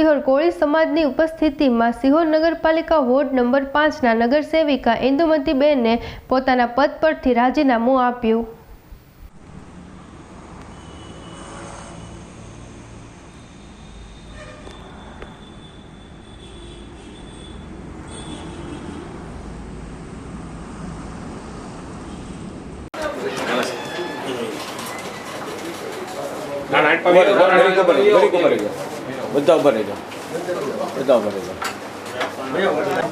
સિહોર કોળી સમાજની ઉપસ્થિતિમાં સિહોર નગરપાલિકા વોર્ડ નંબર પાંચના નગરસેવિકા ઇન્દુમતીબેને પોતાના પદ પરથી રાજીનામું આપ્યું. ના ના ઉભા રહેજો, ઘડીક ઉભા રહેજો, ઘડીક ઉભા રહેજો. બધા ઉભા રહેજો બધા ઉભા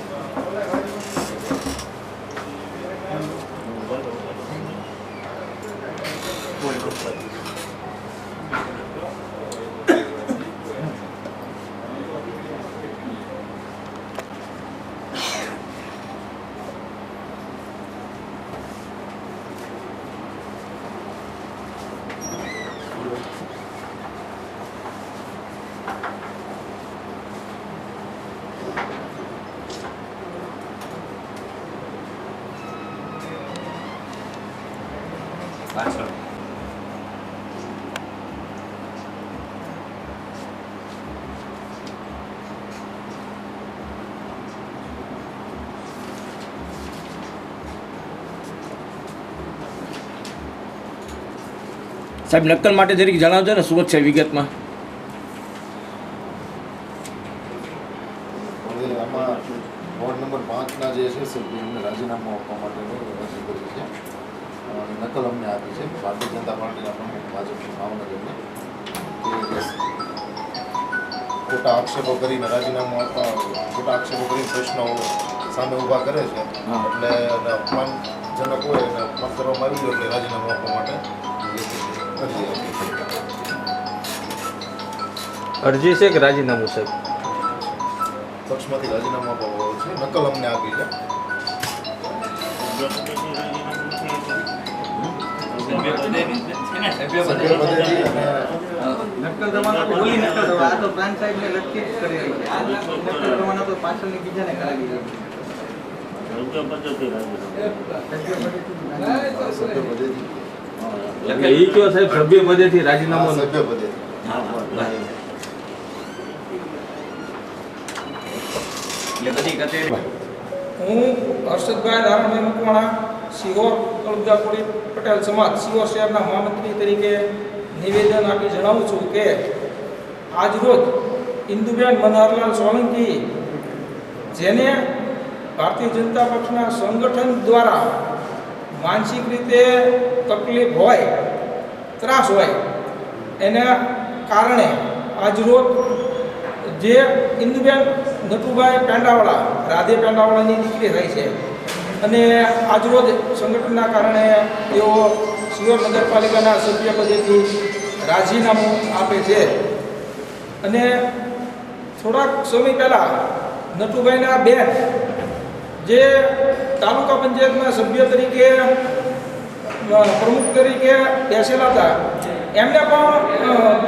રહેજો પાછળ સાહેબ નકલ માટે જરીક જણાવજો ને શું છે વિગતમાં? નંબર જે છે સભ્ય એમને રાજીનામું આપવા માટેનું રજૂ કર્યું છે. અને નકલ અમને આપી છે. ભારતીય જનતા પાર્ટીના પ્રમુખ ભાજપની ભાવનગરને. ખોટા આક્ષેપો કરીને રાજીનામું આપવા ખોટા આક્ષેપો કરીને પ્રશ્નો સામે ઊભા કરે છે. એટલે એને અપમાનજનક હોય એને અપમાન કરવામાં આવ્યું એટલે રાજીનામું આપવા માટે અરજી છે. અરજી છે કે રાજીનામું સાહેબ પક્ષમાંથી રાજીનામું આપવામાં આવ્યું છે નકલ અમને આપી છે. અને જમાનો તો ઓલી નક્કલ જમાનો. આ તો પ્લાન સાહેબને લટકી જ કરી રહી છે. આ નક્કલ જમાનો તો પાછળની બીજાને કરાવી રહી સભ્ય પદેથી રાજીનામું? સભ્ય પદેથી. રાજીનામું બધી કચેરી હું હર્ષદભાઈ નારાયણભાઈ મકવાણા સિહોર કલબજાપુરી પટેલ સમાજ સિહોર શહેરના મહામંત્રી તરીકે નિવેદન આપી જણાવું છું કે આજરોજ ઇન્દુબેન મનહરલાલ સોલંકી, જેને ભારતીય જનતા પક્ષના સંગઠન દ્વારા માનસિક રીતે તકલીફ હોય, ત્રાસ હોય, એના કારણે આજરોજ જે ઇન્દુબેન નટુભાઈ પેંડાવાળા, રાધે પેંડાવાળાની દીકરી થાય છે. અને આજરોજ સંગઠનના કારણે તેઓ સિયોર નગરપાલિકાના સભ્ય પદેથી રાજીનામું આપે છે. અને થોડાક સમય પહેલાં નટુભાઈના બેન જે તાલુકા પંચાયતના સભ્ય તરીકે પ્રમુખ તરીકે બેસેલા હતા, એમને પણ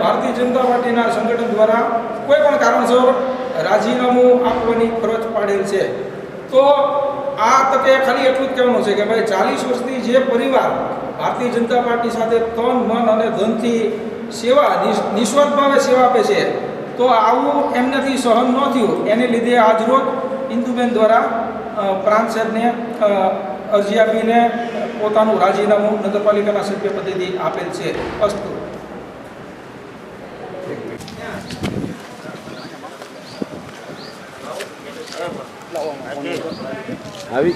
ભારતીય જનતા પાર્ટીના સંગઠન દ્વારા કોઈ પણ કારણસર રાજીનામું આપવાની ફરજ પાડેલ છે. તો આ તકે ખાલી એટલું જ કહેવાનું છે કે ભાઈ ચાલીસ વર્ષથી જે પરિવાર ભારતીય જનતા પાર્ટી સાથે તન, મન અને ધનથી સેવા, નિસ- નિસ્વાર્થ ભાવે સેવા આપે છે, તો આવું એમનાથી સહન ન થયું. એને લીધે આજરોજ ઇન્દુબેન દ્વારા પ્રાંત સાહેબને અરજી આપીને પોતાનું રાજીનામું નગરપાલિકાના સભ્ય આપેલ છે. અસ્તુ આવી.